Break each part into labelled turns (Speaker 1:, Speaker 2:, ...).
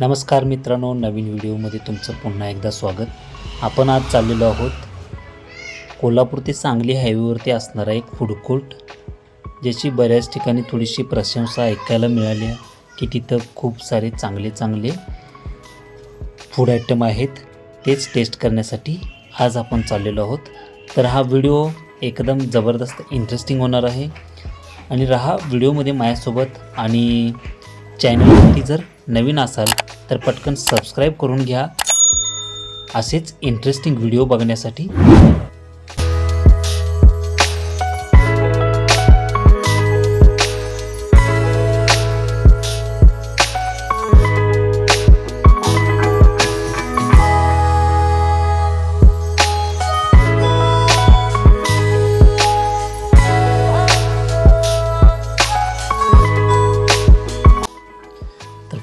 Speaker 1: नमस्कार मित्रांनो नवीन व्हिडिओमध्ये तुमचं पुन्हा एकदा स्वागत. आपण आज चाललेलो आहोत कोल्हापूर ते सांगली हायवेवरती असणारा एक फूड कोर्ट ज्याची बऱ्याच ठिकाणी थोडीशी प्रशंसा ऐकायला मिळाली आहे की तिथं खूप सारे चांगले चांगले फूड आयटम आहेत. तेच टेस्ट करण्यासाठी आज आपण चाललेलो आहोत. तर हा व्हिडिओ एकदम जबरदस्त इंटरेस्टिंग होणार आहे. आणि राहा व्हिडिओमध्ये माझ्यासोबत आणि चॅनलवरती जर नवीन असाल तर पटकन सबस्क्राईब करून घ्या. असेच इंटरेस्टिंग व्हिडिओ बघण्यासाठी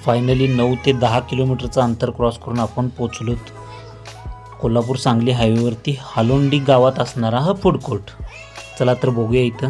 Speaker 1: फायनली नऊ ते दहा किलोमीटरचं अंतर क्रॉस करून आपण पोचलोत कोल्हापूर सांगली हायवेवरती हालोंडी गावात असणारा हा फूड कोर्ट. चला तर बघूया इथं.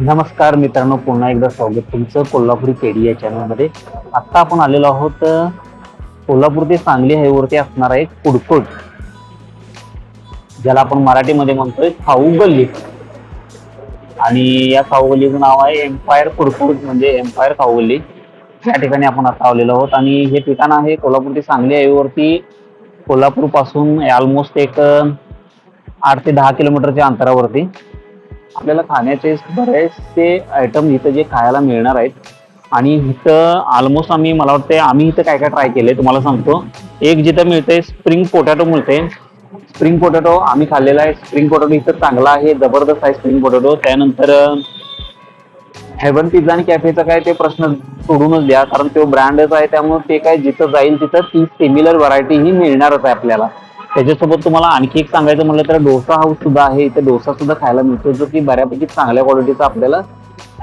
Speaker 1: नमस्कार मित्रांनो पुन्हा एकदा स्वागत तुमचं कोल्हापुरी पेढी या चॅनलमध्ये आत्ता आपण आलेलो आहोत कोल्हापूर ते सांगली हायवेवरती असणारा एक फूड ज्याला आपण मराठीमध्ये म्हणतोय खाऊ गल्ली. आणि या खाऊ गल्लीचं नाव आहे एम्पायर फूड म्हणजे एम्पायर खाऊ गल्ली. या ठिकाणी आपण आता आलेलो आहोत. आणि हे ठिकाण आहे कोल्हापूर ते सांगली हायवेवरती. कोल्हापूरपासून ऑलमोस्ट एक आठ ते दहा किलोमीटरच्या अंतरावरती. आपल्याला खाण्याचे बरेचसे आयटम इथं जे खायला मिळणार आहेत. आणि इथं ऑलमोस्ट आम्ही मला वाटते आम्ही इथं काय काय ट्राय केले तुम्हाला सांगतो. एक जिथं मिळते स्प्रिंग पोटॅटो मिळते स्प्रिंग पोटॅटो आम्ही खाल्लेला आहे. स्प्रिंग पोटॅटो इथं चांगला आहे जबरदस्त आहे स्प्रिंग पोटॅटो त्यानंतर हेवन पिझ्झा आणि कॅफेचा काय ते प्रश्न सोडूनच द्या. कारण तो ब्रँडच आहे त्यामुळे ते काय जिथं जाईल तिथं ती सिमिलर व्हरायटी ही मिळणारच आहे आपल्याला. त्याच्यासोबत तुम्हाला आणखी एक सांगायचं म्हटलं तर डोसा हाऊस सुद्धा आहे. इथे डोसा सुद्धा खायला मिळतो जो की बऱ्यापैकी चांगल्या क्वालिटीचा आपल्याला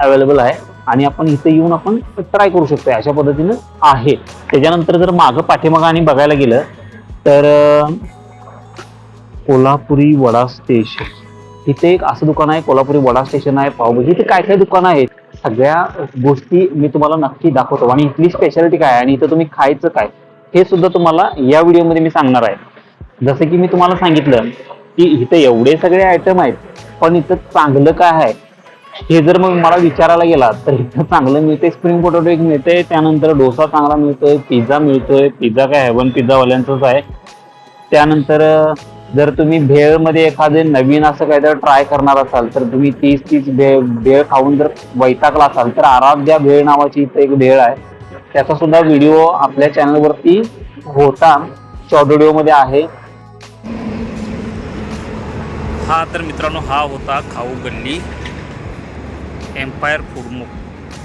Speaker 1: अवेलेबल आहे. आणि आपण इथे येऊन आपण ट्राय करू शकतो अशा पद्धतीनं आहे. त्याच्यानंतर जर मागं पाठीमागं आणि बघायला गेलं तर कोल्हापुरी वडा स्टेशन इथे एक असं दुकान आहे कोल्हापुरी वडा स्टेशन आहे पावभाजी इथे काय काय दुकानं आहेत? सगळ्या गोष्टी मी तुम्हाला नक्की दाखवतो. आणि इथली स्पेशालिटी काय आहे? आणि इथं तुम्ही खायचं काय? हे सुद्धा तुम्हाला या व्हिडिओमध्ये मी सांगणार आहे. जसं की मी तुम्हाला सांगितलं की इथं एवढे सगळे आयटम आहेत पण इथं चांगलं काय आहे? हे जर मग मला विचारायला गेला तर इथं चांगलं मिळते स्प्रिंग पोटॅटो एक मिळते त्यानंतर डोसा चांगला मिळतोय पिझ्झा मिळतोय पिझ्झा काय हेवन पिझ्झावाल्यांचंच आहे. त्यानंतर जर तुम्ही भेळमध्ये एखादे नवीन असं काहीतरी ट्राय करणार असाल तर तुम्ही तीस तीस भेळ भेळ खाऊन जर वैतागला असाल तर आराध्या भेळ नावाची इथं एक भेळ आहे. त्याचा सुद्धा व्हिडिओ आपल्या चॅनलवरती होता शॉर्ट व्हिडिओमध्ये आहे.
Speaker 2: हा तर मित्रांनो हा होता खाऊ गल्ली एम्पायर फूड मो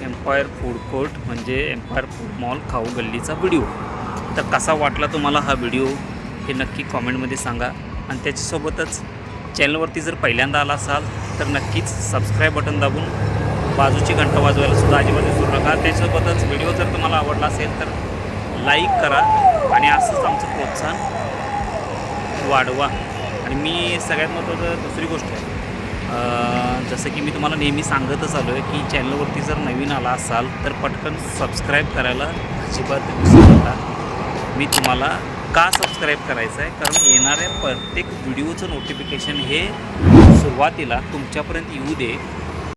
Speaker 2: एम्पायर फूड कोर्ट म्हणजे एम्पायर फूड मॉल खाऊ गल्लीचा व्हिडिओ तर कसा वाटला तुम्हाला हा व्हिडिओ हे नक्की कॉमेंटमध्ये सांगा. आणि त्याच्यासोबतच चॅनलवरती जर पहिल्यांदा आला असाल तर नक्कीच सबस्क्राईब बटन दाबून बाजूची घंटा वाजवायला सुद्धा अजिबात विसरू नका. त्याच्यासोबतच व्हिडिओ जर तुम्हाला आवडला असेल तर लाईक करा. आणि असंच आमचं प्रोत्साहन वाढवा. आणि मी सगळ्यात महत्त्वाचं दुसरी गोष्ट आहे. जसं की मी तुम्हाला नेहमी सांगतच आलो आहे की चॅनलवरती जर नवीन आला असाल तर पटकन सबस्क्राईब करायला अजिबात विसरू नका. मी तुम्हाला का सबस्क्राईब करायचं आहे कारण येणाऱ्या प्रत्येक व्हिडिओचं नोटिफिकेशन हे सुरुवातीला तुमच्यापर्यंत येऊ दे.